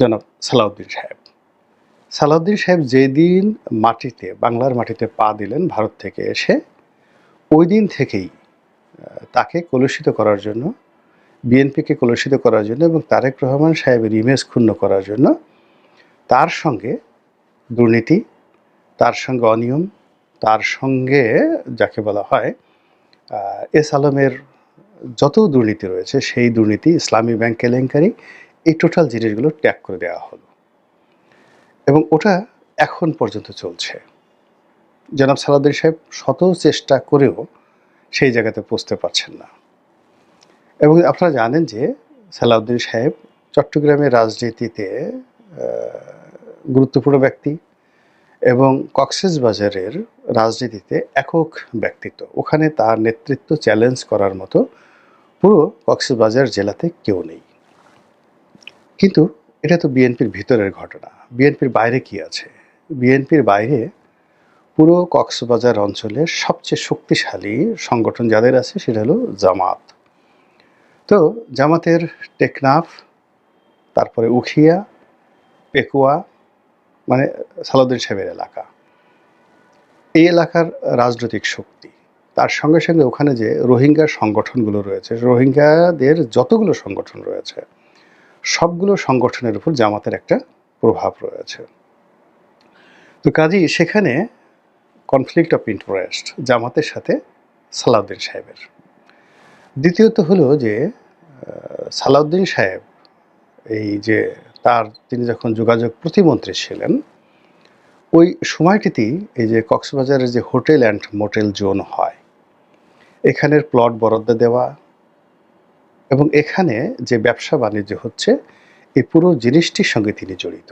জনাব সালাউদ্দিন সাহেব। সালাউদ্দিন সাহেব যেদিন মাটিতে, বাংলার মাটিতে পা দিলেন ভারত থেকে এসে, ওই দিন থেকেই তাকে কলুষিত করার জন্য, বিএনপিকে কলুষিত করার জন্য এবং তারেক রহমান সাহেবের ইমেজ ক্ষুণ্ণ করার জন্য তার সঙ্গে দুর্নীতি, তার সঙ্গে অনিয়ম, তার সঙ্গে যাকে বলা হয় এস আলমের যত দুর্নীতি রয়েছে, সেই দুর্নীতি ইসলামী ব্যাংক কেলেঙ্কারি এই টোটাল জিনিসগুলো ট্যাগ করে দেওয়া হলো। এবং ওটা এখন পর্যন্ত চলছে। জনাব সালাউদ্দিন সাহেব শত চেষ্টা করেও সেই জায়গাতে পৌঁছতে পারছেন না। এবং আপনারা জানেন যে সালাউদ্দিন সাহেব চট্টগ্রামের রাজনীতিতে গুরুত্বপূর্ণ ব্যক্তি এবং কক্সেস বাজারের রাজনীতিতে একক ব্যক্তিত্ব। ওখানে তার নেতৃত্ব চ্যালেঞ্জ করার মতো পুরো কক্সবাজার জেলাতে কেউ নেই। কিন্তু এটা তো বিএনপির ভিতরের ঘটনা। বিএনপির বাইরে কি আছে? বিএনপির বাইরে পুরো কক্সবাজার অঞ্চলের সবচেয়ে শক্তিশালী সংগঠন যাদের আছে সেটা হলো জামাত। তো জামাতের টেকনাফ, তারপরে উখিয়া, পেকুয়া মানে সালাউদ্দিন সাহেবের এলাকা। এই এলাকার রাজনৈতিক শক্তি। তার সঙ্গে সঙ্গে ওখানে যে রোহিঙ্গা সংগঠনগুলো রয়েছে, রোহিঙ্গাদের যতগুলো সংগঠন রয়েছে সবগুলো সংগঠনের উপর জামাতের একটা প্রভাব রয়েছে। তো কাজেই সেখানে কনফ্লিক্ট অফ ইন্টারেস্ট জামাতের সাথে সালাউদ্দিন সাহেবের। দ্বিতীয়ত হলো যে সালাউদ্দিন সাহেব, এই যে তার তিনি যখন যোগাযোগ প্রতিমন্ত্রী ছিলেন, ওই সময়টিতেই এই যে কক্সবাজারের যে হোটেল অ্যান্ড মোটেল জোন হয়, এখানের প্লট বরাদ্দ দেওয়া এবং এখানে যে ব্যবসা বাণিজ্য হচ্ছে, এই পুরো জিনিসটির সঙ্গে তিনি জড়িত।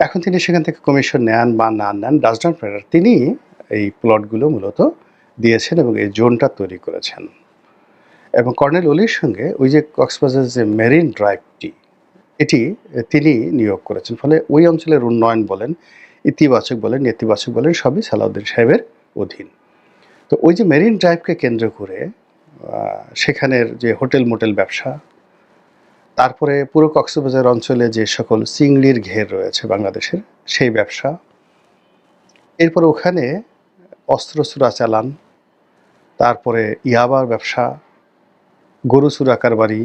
এখন তিনি সেখান থেকে কমিশন নেন বা না নেন ডাজ নট তিনি এই প্লটগুলো মূলত দিয়েছেন এবং এই জোনটা তৈরি করেছেন। এবং কর্নেল অলির সঙ্গে ওই যে কক্সবাজার যে মেরিন ড্রাইভটি, এটি তিনি নিয়োগ করেছেন। ফলে ওই অঞ্চলের উন্নয়ন বলেন, ইতিবাচক বলেন, নেতিবাচক বলেন, সবই সালাউদ্দিন সাহেবের অধীন। তো ওই যে মেরিন ড্রাইভকে কেন্দ্র করে সেখানের যে হোটেল মোটেল ব্যবসা, তারপরে পুরো কক্সবাজার অঞ্চলে যে সকল চিংড়ির ঘের রয়েছে বাংলাদেশের, সেই ব্যবসা। এরপর ওখানে অস্ত্র চোরাচালান তারপরে ইয়াবার ব্যবসা, গরু চুরা কারবারি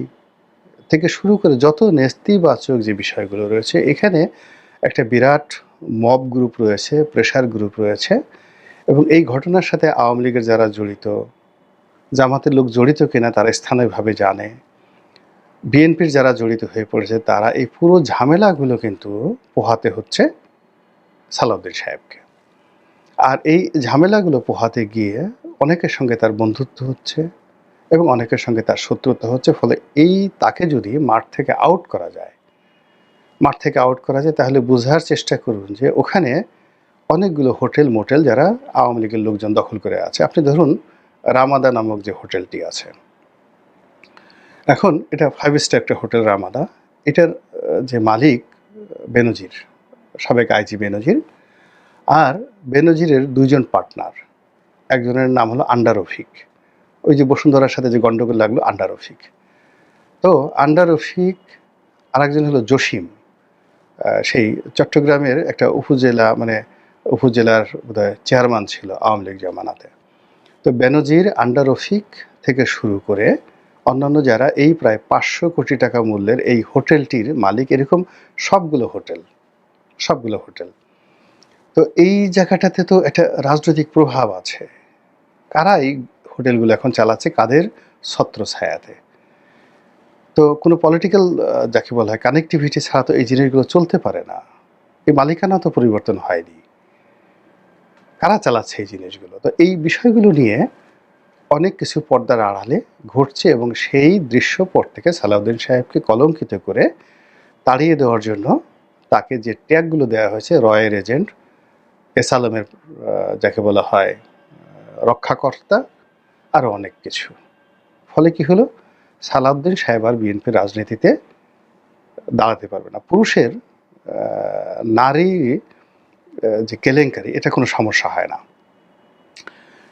থেকে শুরু করে যত নেস্তিবাচক যে বিষয়গুলো রয়েছে, এখানে একটা বিরাট মব গ্রুপ রয়েছে, প্রেশার গ্রুপ রয়েছে এবং এই ঘটনার সাথে আওয়ামী লীগের যারা জড়িত জামাতের লোক জড়িত কিনা তারা স্থানীয়ভাবে জানে। বিএনপির যারা জড়িত হয়ে পড়েছে, তারা এই পুরো ঝামেলাগুলো কিন্তু পোহাতে হচ্ছে সালাউদ্দিন সাহেবকে। আর এই ঝামেলাগুলো পোহাতে গিয়ে অনেকের সঙ্গে তার বন্ধুত্ব হচ্ছে এবং অনেকের সঙ্গে তার শত্রুতা হচ্ছে, ফলে এই তাকে যদি মাঠ থেকে আউট করা যায়, মাঠ থেকে আউট করা যায়, তাহলে বোঝার চেষ্টা করুন যে ওখানে অনেকগুলো হোটেল মোটেল যারা আওয়ামী লীগের লোকজন দখল করে আছে। আপনি ধরুন রামাদা নামক যে হোটেলটি আছে। এখন এটা ফাইভ স্টার একটা হোটেল রামাদা। এটার যে মালিক বেনজির, সাবেক আইজি বেনজির। আর বেনজিরের দুইজন পার্টনার একজনের নাম হলো আন্ডার রফিক। ওই যে বসুন্ধরার সাথে যে গন্ডগোল লাগল আন্ডার রফিক। তো আন্ডার রফিক, আরেকজন হলো জসিম সেই চট্টগ্রামের একটা উপজেলা মানে উপজেলার বোধহয় চেয়ারম্যান ছিল আওয়ামী লীগ জামানাতে। তো বেনজির আন্ডার রফিক থেকে শুরু করে অন্যান্য যারা এই প্রায় পাঁচশো কোটি টাকা মূল্যের এই হোটেলটির মালিক, এরকম সবগুলো হোটেল সবগুলো হোটেল। তো এই জায়গাটাতে তো একটা রাজনৈতিক প্রভাব আছে। কারা এই হোটেলগুলো এখন চালাচ্ছে কাদের ছত্র ছায়াতে? তো কোনো পলিটিক্যাল যাকে বলা হয় কানেক্টিভিটি ছাড়া তো এই জিনিসগুলো চলতে পারে না। এই মালিকানা তো পরিবর্তন হয়নি। কারা চালাচ্ছে এই জিনিসগুলো? তো এই বিষয়গুলো নিয়ে অনেক কিছু পর্দার আড়ালে ঘটছে এবং সেই দৃশ্যপট থেকে সালাউদ্দিন সাহেবকে কলঙ্কিত করে তাড়িয়ে দেওয়ার জন্য তাকে যে ট্যাগগুলো দেওয়া হয়েছে, রয়ের এজেন্ট, এস আলমের যাকে বলা হয় রক্ষাকর্তা আরও অনেক কিছু। ফলে কি হলো? সালাউদ্দিন সাহেব আর বিএনপি রাজনীতিতে দাঁড়াতে পারবে না। পুরুষের নারী যে কেলেঙ্কারি, এটা কোনো সমস্যা হয় না।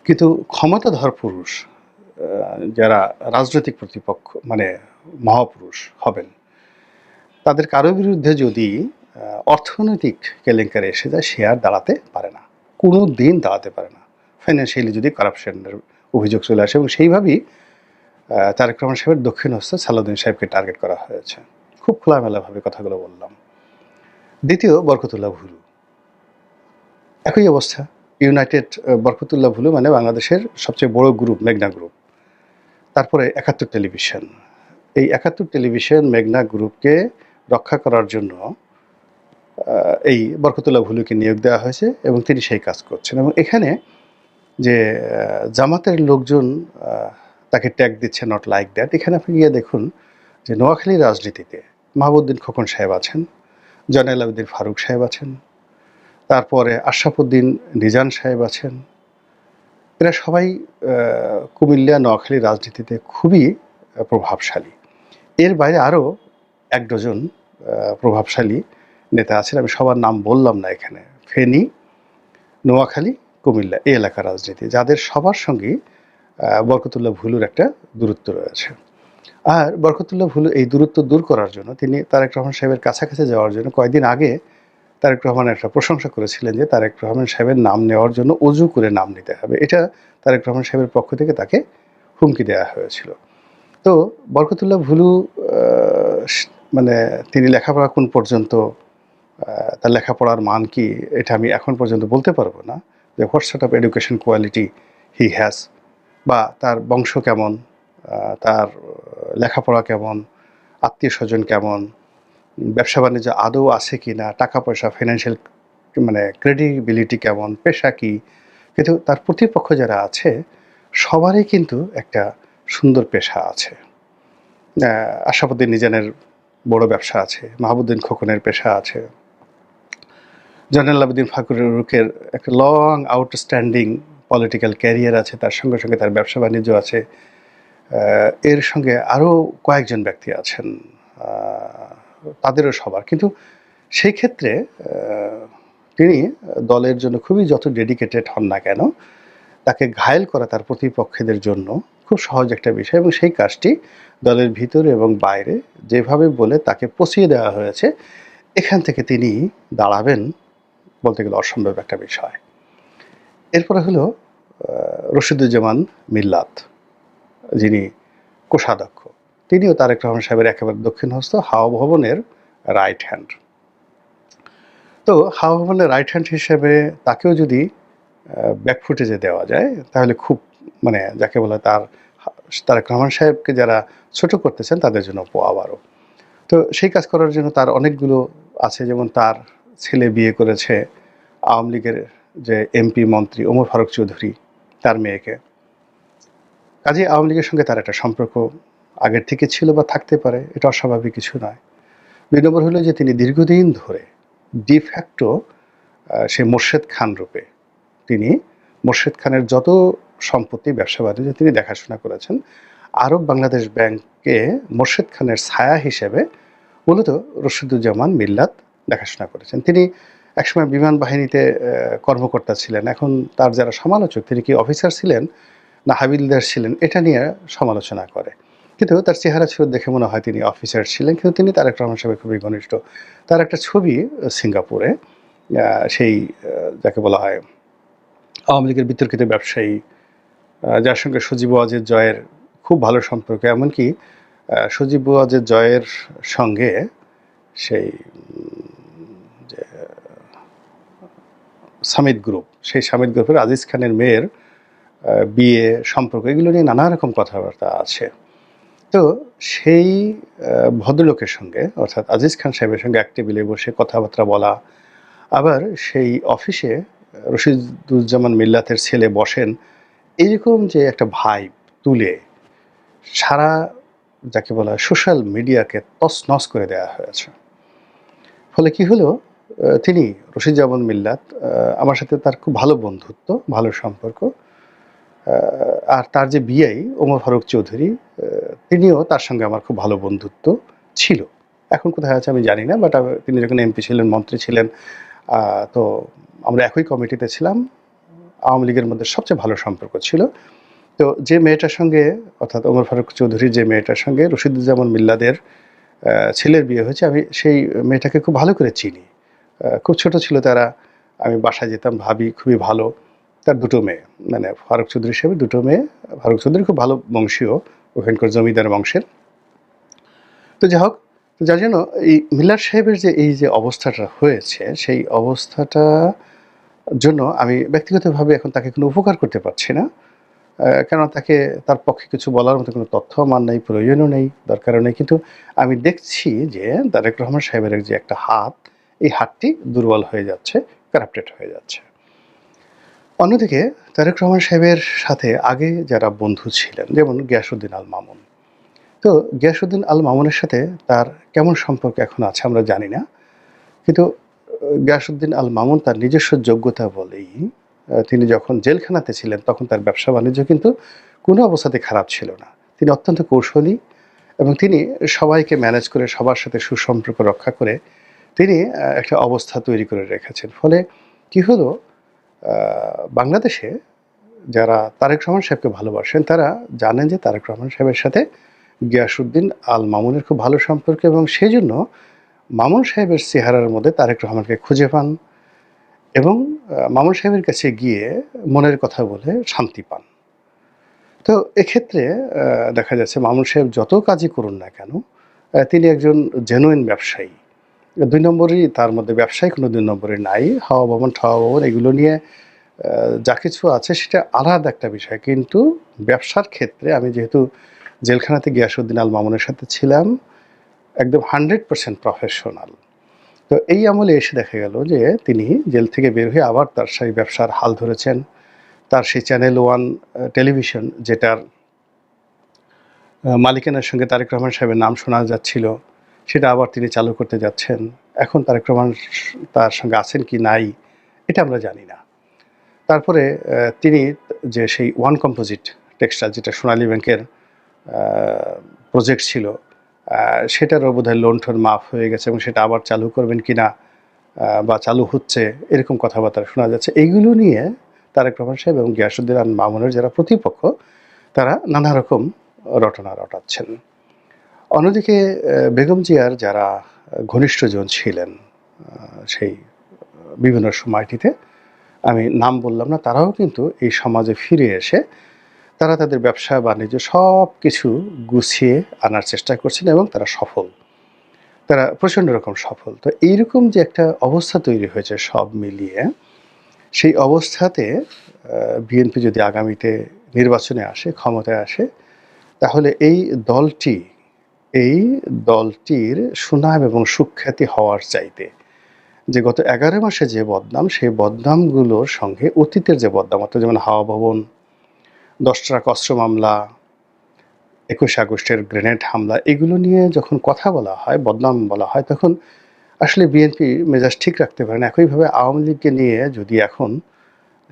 কিন্তু ক্ষমতাধর পুরুষ যারা রাজনৈতিক প্রতিপক্ষ মানে মহাপুরুষ হবেন, তাদের কারও বিরুদ্ধে যদি অর্থনৈতিক কেলেঙ্কারি এসে যায়, সে আর দাঁড়াতে পারে না। কোনো দিন দাঁড়াতে পারে না। ফাইন্যান্সিয়ালি যদি কারাপশনের অভিযোগ চলে আসে এবং সেইভাবেই তারেক রহমান সাহেবের দক্ষিণ হস্তে সালাউদ্দিন সাহেবকে টার্গেট করা হয়েছে। খুব খোলামেলাভাবে কথাগুলো বললাম। দ্বিতীয়, বরকতুল্লাহ ভুলু। একই অবস্থা। ইউনাইটেড বরকতুল্লাহ ভুলু মানে বাংলাদেশের সবচেয়ে বড় গ্রুপ মেঘনা গ্রুপ তারপরে একাত্তর টেলিভিশন এই একাত্তর টেলিভিশন মেঘনা গ্রুপকে রক্ষা করার জন্য এই বরকতুল্লাহ ভুলুকে নিয়োগ দেওয়া হয়েছে এবং তিনি সেই কাজ করছেন। এবং এখানে যে জামাতের লোকজন তাকে ট্যাগ দিচ্ছে নট লাইক দ্যাট এখানে আপনি গিয়ে দেখুন যে নোয়াখালী রাজনীতিতে মাহবুদ্দিন খোকন সাহেব আছেন, জয়নাল আবেদিন ফারুক সাহেব আছেন তারপরে আশরাফুদ্দিন নিজান সাহেব আছেন। এরা সবাই কুমিল্লা, নোয়াখালী রাজনীতিতে খুবই প্রভাবশালী। এর বাইরে আরও এক ডজন প্রভাবশালী নেতা আছেন। আমি সবার নাম বললাম না এখানে। ফেনী, নোয়াখালী, কুমিল্লা এই এলাকার রাজনীতি, যাদের সবার সঙ্গে বরকতুল্লাহ ভুলুর একটা দূরত্ব রয়েছে। আর বরকতুল্লাহ ভুলু এই দূরত্ব দূর করার জন্য তিনি তারেক রহমান সাহেবের কাছাকাছি যাওয়ার জন্য কয়েকদিন আগে তারেক রহমান একটা প্রশংসা করেছিলেন যে তারেক রহমান সাহেবের নাম নেওয়ার জন্য অজু করে নাম নিতে হবে। এটা তারেক রহমান সাহেবের পক্ষ থেকে তাকে হুমকি দেওয়া হয়েছিল। তো বরকতুল্লাহ ভুলু মানে তিনি লেখাপড়া কোন পর্যন্ত তার লেখাপড়ার মান কি, এটা আমি এখন পর্যন্ত বলতে পারব না। যে what sort of education quality he has বা তার বংশ কেমন তার লেখাপড়া কেমন, আত্মীয় স্বজন কেমন ব্যবসা বাণিজ্য আদৌ আছে কি না টাকা পয়সা ফিনান্সিয়াল মানে ক্রেডিবিলিটি কেমন, পেশা কি? কিন্তু তার প্রতিপক্ষ যারা আছে, সবারই কিন্তু একটা সুন্দর পেশা আছে। আশাফুদ্দিন নিজানের বড় ব্যবসা আছে, মাহবুদ্দিন খোকনের পেশা আছে। জয়নাল আবেদিন ফাকুরুকের একটা লং আউটস্ট্যান্ডিং পলিটিক্যাল ক্যারিয়ার আছে, তার সঙ্গে সঙ্গে তার ব্যবসা বাণিজ্য আছে। এর সঙ্গে আরও কয়েকজন ব্যক্তি আছেন। তাদেরও সবার। কিন্তু সেই ক্ষেত্রে তিনি দলের জন্য খুবই যত ডেডিকেটেড হন না কেন, তাকে ঘায়েল করা তার প্রতিপক্ষদের জন্য খুব সহজ একটা বিষয় এবং সেই কাজটি দলের ভিতরে এবং বাইরে যেভাবে বলে তাকে পচিয়ে দেওয়া হয়েছে, এখান থেকে তিনি দাঁড়াবেন বলতে গেলে অসম্ভব একটা বিষয়। এরপরে হলো রশিদুজ্জামান মিল্লাত, যিনি কোষাধ্যক্ষ। তিনিও তারেক রহমান সাহেবের একেবারে দক্ষিণ হস্ত হাওয়া ভবনের রাইট হ্যান্ড তো হাওয়া ভবনের রাইট হ্যান্ড হিসেবে তাকেও যদি ব্যাক ফুটেজে দেওয়া যায়, তাহলে খুব মানে যাকে বলে তার, তারেক রহমান সাহেবকে যারা ছোট করতেছেন, তাদের জন্য আবারও। তো সেই কাজ করার জন্য তার অনেকগুলো আছে, যেমন তার ছেলে বিয়ে করেছে আওয়ামী লীগের যে এমপি মন্ত্রী ওমর ফারুক চৌধুরী, তার মেয়েকে। কাজে আওয়ামী লীগের সঙ্গে তার একটা সম্পর্ক আগের থেকে ছিল বা থাকতে পারে, এটা অস্বাভাবিক কিছু নয়। দুই নম্বর হলো যে তিনি দীর্ঘদিন ধরে ডিফ্যাক্টো সে মোর্শেদ খান রূপে তিনি, মোর্শেদ খানের যত সম্পত্তি, ব্যবসা বাণিজ্য তিনি দেখাশোনা করেছেন, আরব বাংলাদেশ ব্যাংকে মোর্শেদ খানের ছায়া হিসেবে মূলত রশিদুজ্জামান মিল্লাত দেখাশোনা করেছেন। তিনি একসময় বিমান বাহিনীতে কর্মকর্তা ছিলেন, এখন তার যারা সমালোচক, তিনি কি অফিসার ছিলেন না হাবিলদার ছিলেন, এটা নিয়ে সমালোচনা করে। কিন্তু তার চেহারা ছিল দেখে মনে হয় তিনি অফিসার ছিলেন, কিন্তু তিনি তারেক রহমান সাহেবের খুবই ঘনিষ্ঠ। তার একটা ছবি সিঙ্গাপুরে সেই যাকে বলা হয় আওয়ামী লীগের বিতর্কিত ব্যবসায়ী যার সঙ্গে সজীব ওয়াজের জয়ের খুব ভালো সম্পর্ক, এমনকি সজীব ওয়াজের জয়ের সঙ্গে সেই যে সামিত গ্রুপ, সেই সামিত গ্রুপের আজিজ খানের মেয়ের বিয়ে সম্পর্ক, এগুলো নিয়ে নানা রকম কথাবার্তা আছে। তো সেই ভদ্রলোকের সঙ্গে, অর্থাৎ আজিজ খান সাহেবের সঙ্গে এক টেবিলে বসে কথাবার্তা বলা, আবার সেই অফিসে রশিদুজ্জামান মিল্লাতের ছেলে বসেন, এইরকম যে একটা ভাইব তুলে সারা, যাকে বলা সোশ্যাল মিডিয়াকে তছনছ করে দেওয়া হয়েছে। ফলে কি হলো? তিনি রশিদুজ্জামান মিল্লাত আমার সাথে তার খুব ভালো বন্ধুত্ব, ভালো সম্পর্ক আর তার যে বিআই, ওমর ফারুক চৌধুরী তিনিও তার সঙ্গে আমার খুব ভালো বন্ধুত্ব ছিল। এখন কোথায় আছে আমি জানি না বাট তিনি যখন এমপি ছিলেন, মন্ত্রী ছিলেন তো আমরা একই কমিটিতে ছিলাম। আওয়ামী লীগের মধ্যে সবচেয়ে ভালো সম্পর্ক ছিল। তো যে মেয়েটার সঙ্গে, অর্থাৎ ওমর ফারুক চৌধুরীর যে মেয়েটার সঙ্গে রশিদুজ্জামান মিল্লাদের ছেলের বিয়ে হয়েছে, আমি সেই মেয়েটাকে খুব ভালো করে চিনি। খুব ছোট ছিল তারা, আমি বাসায় যেতাম, ভাবি খুবই ভালো। তার দুটো মেয়ে মানে ফারুক চৌধুরী সাহেবের দুটো মেয়ে। ফারুক চৌধুরী খুব ভালো বংশীয়, ওখানকার জমিদার বংশের। তো যাই হোক যার জন্য এই মিল্লার সাহেবের যে এই যে অবস্থাটা হয়েছে, সেই অবস্থাটা জন্য আমি ব্যক্তিগতভাবে এখন তাকে কোনো উপকার করতে পারছি না। কেন তাকে, তার পক্ষে কিছু বলার মতো কোনো তথ্য আমার নেই, প্রয়োজনও নেই, দরকারও নেই। কিন্তু আমি দেখছি যে তারেক রহমান সাহেবের যে একটা হাত, এই হাতটি দুর্বল হয়ে যাচ্ছে কারাপ্টেড হয়ে যাচ্ছে। অন্যদিকে তারেক রহমান সাহেবের সাথে আগে যারা বন্ধু ছিলেন, যেমন গিয়াসুদ্দিন আল মামুন। তো গিয়াসুদ্দিন আল মামুনের সাথে তার কেমন সম্পর্ক এখন আছে আমরা জানি না। কিন্তু গিয়াসুদ্দিন আল মামুন তার নিজস্ব যোগ্যতা বলেই তিনি যখন জেলখানাতে ছিলেন তখন তার ব্যবসা বাণিজ্য কিন্তু কোনো অবস্থাতে খারাপ ছিল না। তিনি অত্যন্ত কৌশলী এবং তিনি সবাইকে ম্যানেজ করে, সবার সাথে সুসম্পর্ক রক্ষা করে তিনি একটা অবস্থা তৈরি করে রেখেছেন। ফলে কি হলো বাংলাদেশে যারা তারেক রহমান সাহেবকে ভালোবাসেন, তারা জানেন যে তারেক রহমান সাহেবের সাথে গিয়াসুদ্দিন আল মামুনের খুব ভালো সম্পর্ক এবং সেই জন্য মামুন সাহেবের চেহারার মধ্যে তারেক রহমানকে খুঁজে পান এবং মামুন সাহেবের কাছে গিয়ে মনের কথা বলে শান্তি পান। তো এক্ষেত্রে দেখা যাচ্ছে মামুন সাহেব যত কাজই করুন না কেন তিনি একজন জেনুইন ব্যবসায়ী। দুই নম্বরই, তার মধ্যে ব্যবসায়ী কোনো দুই নম্বরে নাই। হাওয়া ভবন, ঠাওয়া ভবন, এগুলো নিয়ে যা কিছু আছে সেটা আলাদা একটা বিষয়। কিন্তু ব্যবসার ক্ষেত্রে আমি যেহেতু জেলখানাতে গিয়াসুদ্দিন আল মামুনের সাথে ছিলাম, একদম হান্ড্রেড পার্সেন্ট প্রফেশনাল। তো এই আমলে এসে দেখা গেল যে তিনি জেল থেকে বের হয়ে আবার তার সেই ব্যবসার হাল ধরেছেন। তার সেই চ্যানেল ওয়ান টেলিভিশন যেটার মালিকানার সঙ্গে তারেক রহমান সাহেবের নাম শোনা যাচ্ছিল। সেটা আবার তিনি চালু করতে যাচ্ছেন। এখন তারেক রহমান তার সঙ্গে আছেন কি নাই, এটা আমরা জানি না। তারপরে তিনি যে সেই ওয়ান কম্পোজিট টেক্সটাইল যেটা সোনালী ব্যাংকের প্রজেক্ট ছিল সেটারও বোধহয় লোন টোন মাফ হয়ে গেছে এবং সেটা আবার চালু করবেন কি না বা চালু হচ্ছে, এরকম কথাবার্তা শোনা যাচ্ছে। এইগুলো নিয়ে তারেক রহমান সাহেব এবং গিয়াসুদ্দিন মামুনের যারা প্রতিপক্ষ, তারা নানা রকম রটনা রটাচ্ছেন। অন্যদিকে বেগম জিয়ার যারা ঘনিষ্ঠজন ছিলেন সেই বিভিন্ন সময়টিতে আমি নাম বললাম না, তারাও কিন্তু এই সমাজে ফিরে এসে, তারা তাদের ব্যবসা, বাণিজ্য সব কিছু গুছিয়ে আনার চেষ্টা করছেন এবং তারা সফল। তারা প্রচণ্ড রকম সফল। তো এইরকম যে একটা অবস্থা তৈরি হয়েছে সব মিলিয়ে, সেই অবস্থাতে বিএনপি যদি আগামীতে নির্বাচনে আসে, ক্ষমতায় আসে, তাহলে এই দলটি এই দলটির সুনাম এবং সুখ্যাতি হওয়ার চাইতে যে গত এগারো মাসে যে বদনাম, সেই বদনামগুলোর সঙ্গে অতীতের যে বদনাম, অর্থাৎ যেমন হাওয়া ভবন, দশ ট্রাক অস্ত্র মামলা, একুশে আগস্টের গ্রেনেড হামলা, এগুলো নিয়ে যখন কথা বলা হয়, বদনাম বলা হয়, তখন আসলে বিএনপি মেজাজ ঠিক রাখতে পারে না। একইভাবে আওয়ামী লীগকে নিয়ে যদি এখন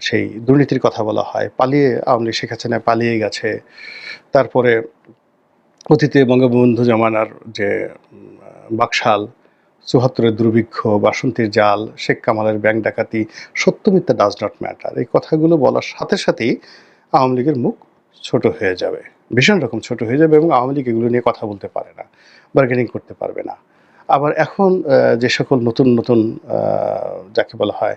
সেই দুর্নীতির কথা বলা হয়, পালিয়ে আওয়ামী লীগ শেখ হাসিনা পালিয়ে গেছে, তারপরে অতীতে বঙ্গবন্ধু জমানার যে বাকশাল চুহাত্তরের দুর্ভিক্ষ, বাসন্তীর জাল, শেখ কামালের ব্যাংক ডাকাতি সত্য মিথ্যা ডাজ নট ম্যাটার এই কথাগুলো বলার সাথে সাথেই আওয়ামী লীগের মুখ ছোট হয়ে যাবে। ভীষণ রকম ছোট হয়ে যাবে এবং আওয়ামী লীগ এগুলো নিয়ে কথা বলতে পারে না বার্গেনিং করতে পারবে না। আবার এখন যে সকল নতুন নতুন যাকে বলা হয়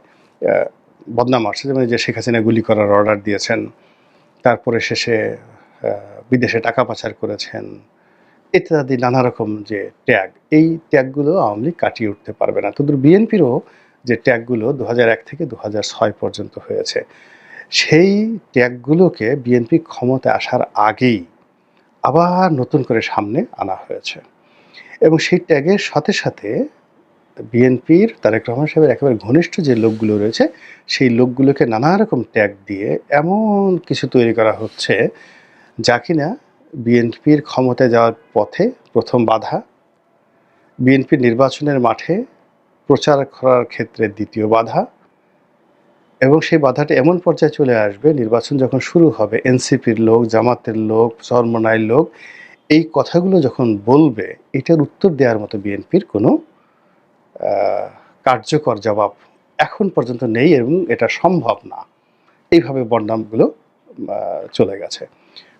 বদনাম আসছে, যেমন যে শেখ হাসিনা গুলি করার অর্ডার দিয়েছেন, তারপরে শেষে বিদেশে টাকা পাচার করেছেন, ইত্যাদি নানা রকম যে ট্যাগ এই ট্যাগগুলো আওয়ামী লীগ কাটিয়ে উঠতে পারবে না। তোদের বিএনপিরও যে ট্যাগগুলো দু থেকে দু পর্যন্ত হয়েছে, সেই ট্যাগগুলোকে বিএনপি ক্ষমতায় আসার আগেই আবার নতুন করে সামনে আনা হয়েছে। এবং সেই ট্যাগের সাথে সাথে বিএনপির তারেক রহমান সাহেবের একেবারে ঘনিষ্ঠ যে লোকগুলো রয়েছে, সেই লোকগুলোকে নানা রকম ট্যাগ দিয়ে এমন কিছু তৈরি করা হচ্ছে যা কিনা বিএনপির ক্ষমতায় যাওয়ার পথে প্রথম বাধা। বিএনপির নির্বাচনের মাঠে প্রচার করার ক্ষেত্রে দ্বিতীয় বাধা। এবং সেই বাধাটা এমন পর্যায়ে চলে আসবে নির্বাচন যখন শুরু হবে এনসিপির লোক জামাতের লোক চরমনাইয়ের লোক এই কথাগুলো যখন বলবে এটার উত্তর দেওয়ার মতো বিএনপির কোনো কার্যকর জবাব এখন পর্যন্ত নেই এবং এটা সম্ভব না। এইভাবে বদনামগুলো আহ, চলে গেছে।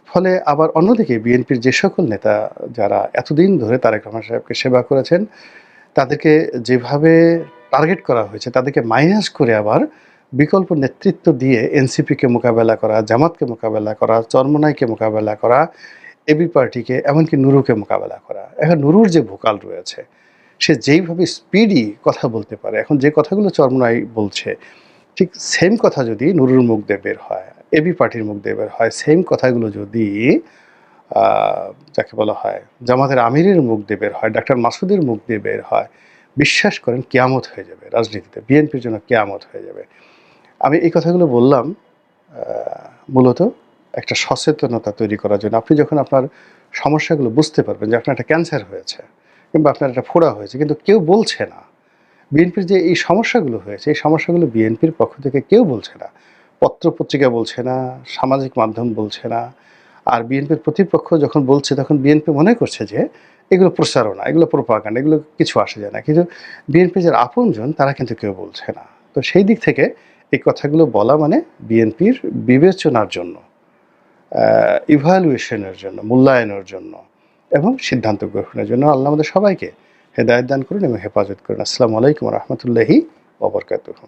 ফলে আবার অন্যদিকে বিএনপির যে সকল নেতা যারা এতদিন ধরে তারেক রহমান সাহেবকে সেবা করেছেন, তাদেরকে যেভাবে টার্গেট করা হয়েছে, তাদেরকে মাইনাস করে আবার বিকল্প নেতৃত্ব দিয়ে এনসিপিকে মোকাবেলা করা, জামাতকে মোকাবেলা করা, চরমনাইকে মোকাবেলা করা, এবি পার্টিকে, এমনকি নুরুকে মোকাবেলা করা। এখন নুরুর যে ভোকাল রয়েছে, সে যেইভাবে স্পিডি কথা বলতে পারে, এখন যে কথাগুলো চরমনাই বলছে, ঠিক সেম কথা যদি নুরুর মুখ দিয়ে বের হয় এবি পার্টির মুখ দিয়ে বের হয়। সেম কথাগুলো যদি যাকে বলা হয়, জামাতের আমিরের মুখ দিয়ে বের হয়, ডাক্তার মাসুদের মুখ দিয়ে বের হয়, বিশ্বাস করেন কেয়ামত হয়ে যাবে রাজনীতিতে। বিএনপির জন্য কেয়ামত হয়ে যাবে। আমি এই কথাগুলো বললাম মূলত একটা সচেতনতা তৈরি করার জন্য। আপনি যখন আপনার সমস্যাগুলো বুঝতে পারবেন যে আপনার একটা ক্যান্সার হয়েছে কিংবা আপনার একটা ফোড়া হয়েছে, কিন্তু কেউ বলছে না। বিএনপির যে এই সমস্যাগুলো হয়েছে, এই সমস্যাগুলো বিএনপির পক্ষ থেকে কেউ বলছে না। পত্র পত্রিকা বলছে না, সামাজিক মাধ্যম বলছে না। আর বিএনপির প্রতিপক্ষ যখন বলছে, তখন বিএনপি মনে করছে যে এগুলো প্রচারণা এগুলো প্রোপাগান্ডা এগুলো কিছু আসে যায় না। কিন্তু বিএনপি যারা আপনজন, তারা কিন্তু কেউ বলছে না। তো সেই দিক থেকে এই কথাগুলো বলা মানে বিএনপির বিবেচনার জন্য ইভ্যালুয়েশনের জন্য, মূল্যায়নের জন্য এবং সিদ্ধান্ত গ্রহণের জন্য আল্লাহ আমাদের সবাইকে হেদায়ত দান করুন এবং হেফাজত করুন। আসসালামু আলাইকুম রহমতুল্লাহি ওবরকাতুহ